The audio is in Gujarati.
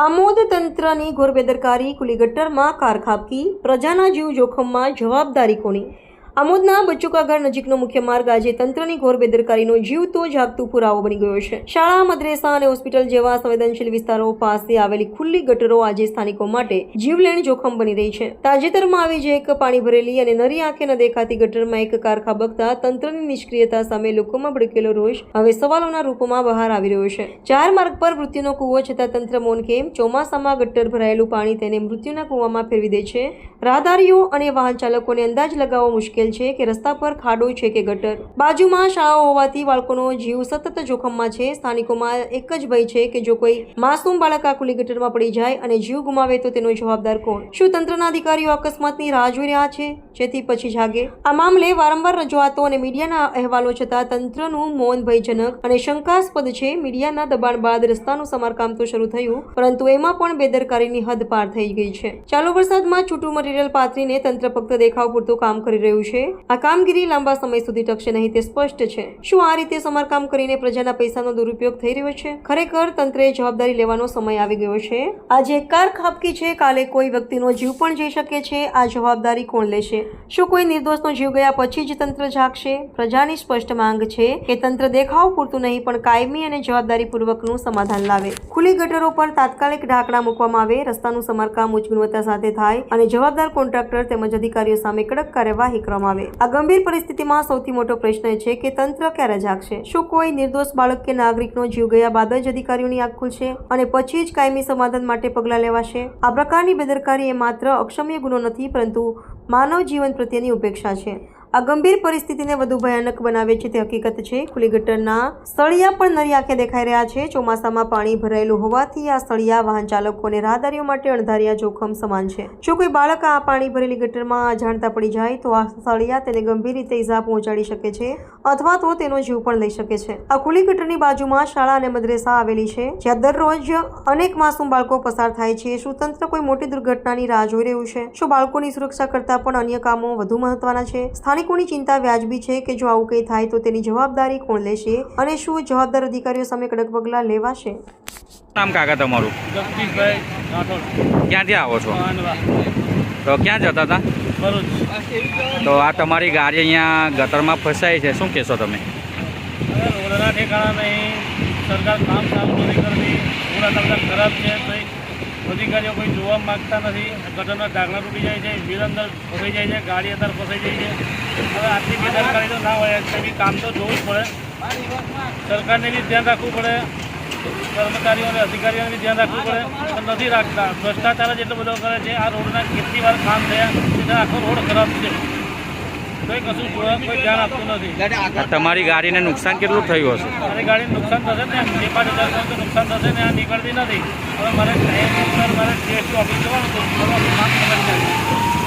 આમોદ તંત્રની ઘોર બેદરકારી ખુલ્લી ગટરમાં પ્રજાના જીવ જોખમમાં જવાબદારી કોની? આમોદના બચ્ચુકાગર નજીકનો મુખ્ય માર્ગ આજે તંત્રની ઘોર બેદરકારીનો જીવતો જાગતું પુરાવો બની ગયો છે. શાળા, મદ્રેસા અને હોસ્પિટલ જેવા સંવેદનશીલ વિસ્તારો પાસે આવેલી ખુલ્લી ગટરો આજે સ્થાનિકો માટે જીવલેણ જોખમ બની રહી છે. તાજેતરમાં આવી જે એક પાણી ભરેલી અને નરી આંખે ન દેખાતી ગટરમાં એક કાર ખાબકતા તંત્રની નિષ્ક્રિયતા સામે લોકોમાં ભડકેલો રોષ હવે સવાલોના રૂપમાં બહાર આવી રહ્યો છે. ચાર માર્ગ પર મૃત્યુનો કૂવો છતાં તંત્ર મૌન કેમ? ચોમાસામાં ગટર ભરાયેલું પાણી તેને મૃત્યુના કૂવામાં ફેરવી દે છે? રાહદારીઓ અને વાહન ચાલકોને અંદાજ લગાવવો મુશ્કેલ છે કે રસ્તા પર ખાડો છે કે ગટર. બાજુમાં શાળાઓ હોવાથી બાળકોનો જીવ સતત જોખમમાં છે. સ્થાનિકોમાં એક જ ભય છે કે જો કોઈ માસૂમ બાળક આ ખુલ્લી ગટરમાં પડી જાય અને જીવ ગુમાવે તો તેનો જવાબદાર કોણ? શું તંત્રના અધિકારીઓ અકસ્માતની રાહ જોઈ રહ્યા છે? જેથી પછી જાગે. આ મામલે વારંવાર રજૂઆતો અને મીડિયાના અહેવાલો છતાં તંત્રનું મૌન ભયજનક અને શંકાસ્પદ છે. મીડિયાના દબાણ બાદ રસ્તાનું સમારકામ તો શરૂ થયું, પરંતુ એમાં પણ બેદરકારીની હદ પાર થઈ ગઈ છે. ચાલુ વરસાદમાં છૂટું મટીરીયલ પાથરીને તંત્ર ફક્ત દેખાવ પૂરતું કામ કરી રહ્યું છે. આ કામગીરી લાંબા સમય સુધી ટકશે નહીં તે સ્પષ્ટ છે. શું આ રીતે સમારકામ કરીને પ્રજાના પૈસાનો દુરુપયોગ થઈ રહ્યો છે? ખરેખર તંત્રે જવાબદારી લેવાનો સમય આવી ગયો છે? આજે કાર ખાબકી છે, કાલે કોઈ વ્યક્તિનો જીવ પણ જઈ શકે છે. આ જવાબદારી કોણ લેશે? શું કોઈ નિર્દોષનો જીવ ગયા પછી જ તંત્ર જાગશે? પ્રજાની સ્પષ્ટ માંગ છે કે તંત્ર દેખાવ પૂરતું નહીં, પણ કાયમી અને જવાબદારીપૂર્વકનું સમાધાન લાવે. ખુલ્લી ગટરો પર તાત્કાલિક ઢાંકણા મૂકવામાં આવે, રસ્તાનું સમારકામ ઉચ્ચ ગુણવત્તા સાથે થાય અને જવાબદાર કોન્ટ્રાક્ટર તેમજ અધિકારીઓ સામે કડક કાર્યવાહી કરવામાં આવે. આ ગંભીર પરિસ્થિતિમાં સૌથી મોટો પ્રશ્ન છે કે તંત્ર ક્યારે જાગશે? શું કોઈ નિર્દોષ બાળક કે નાગરિકનો જીવ ગયા બાદ જ અધિકારીઓની આંખ ખુલશે અને પછી જ કાયમી સમાધાન માટે પગલાં લેવાશે? આ પ્રકારની બેદરકારી એ માત્ર અક્ષમ્ય ગુનો નથી, પરંતુ માનવ જીવન પ્રત્યેની ઉપેક્ષા છે. આ ગંભીર પરિસ્થિતિને વધુ ભયાનક બનાવે છે તે હકીકત છે. ખુલ્લી ગટરના સળિયા પણ નરી આંખે દેખાઈ રહ્યા છે. ચોમાસામાં પાણી ભરાયેલું હોવાથી આ સળિયા વાહન ચાલકો અને રાહદારીઓ માટે અણધાર્યા જોખમ સમાન છે. જો કોઈ બાળક આ પાણી ભરેલી ગટરમાં અજાણતા પડી જાય, તો આ સળિયા તેને ગંભીર રીતે ઈજા પહોંચાડી શકે છે અથવા તો તેનો જીવ પણ લઈ શકે છે. આ ખુલ્લી ગટરની બાજુમાં શાળા અને મદ્રેસા આવેલી છે, જ્યાં દરરોજ અનેક માસૂમ બાળકો પસાર થાય છે. શું તંત્ર કોઈ મોટી દુર્ઘટનાની રાહ જોઈ રહ્યું છે? શું બાળકોની સુરક્ષા કરતા પણ અન્ય કામો વધુ મહત્વના છે? સ્થાનિકોની ચિંતા વ્યાજબી છે કે જો આવું કંઈ થાય તો તેની જવાબદારી કોણ લેશે અને શું જવાબદાર અધિકારીઓ સામે કડક પગલાં લેવાશે? નામ કાકા તમારું? ક્યાંથી આવો છો? તો ક્યાં જતા હતા? તો આ તમારી ગાડી અહીંયા ગટરમાં ફસાઈ છે. શું કહેશો તમે? સરકાર કામ સારું નથી કરતી. ખરાબ છે તો અધિકારીઓ કોઈ જોવા માંગતા નથી. ગટરના ઢાંકણા તૂટી જાય છે વીર અંદર ફસાઈ જાય છે, ગાડી અંદર ફસાઈ જાય છે. હવે આટલી બેદરકારી તો ના હોય બી કામ તો જોવું જ પડે. સરકારને બી ધ્યાન રાખવું પડે. કર્મચારીઓને અધિકારીઓને બી ધ્યાન રાખવું પડે. નથી રાખતા. ભ્રષ્ટાચાર જ એટલો બધો કરે છે, આ રોડના કેટલી વાર કામ થયા, એટલે આખો રોડ ખરાબ છે તમારી ગાડીને નુકસાન કેટલું થયું હશે? મારી ગાડીને નુકસાન થશે ને બે પાંચ હજાર નુકસાન થશે ને આ નીકળતી નથી. હવે મારે મારે ટેસ્ટ ઓફિસ જવાનું હતું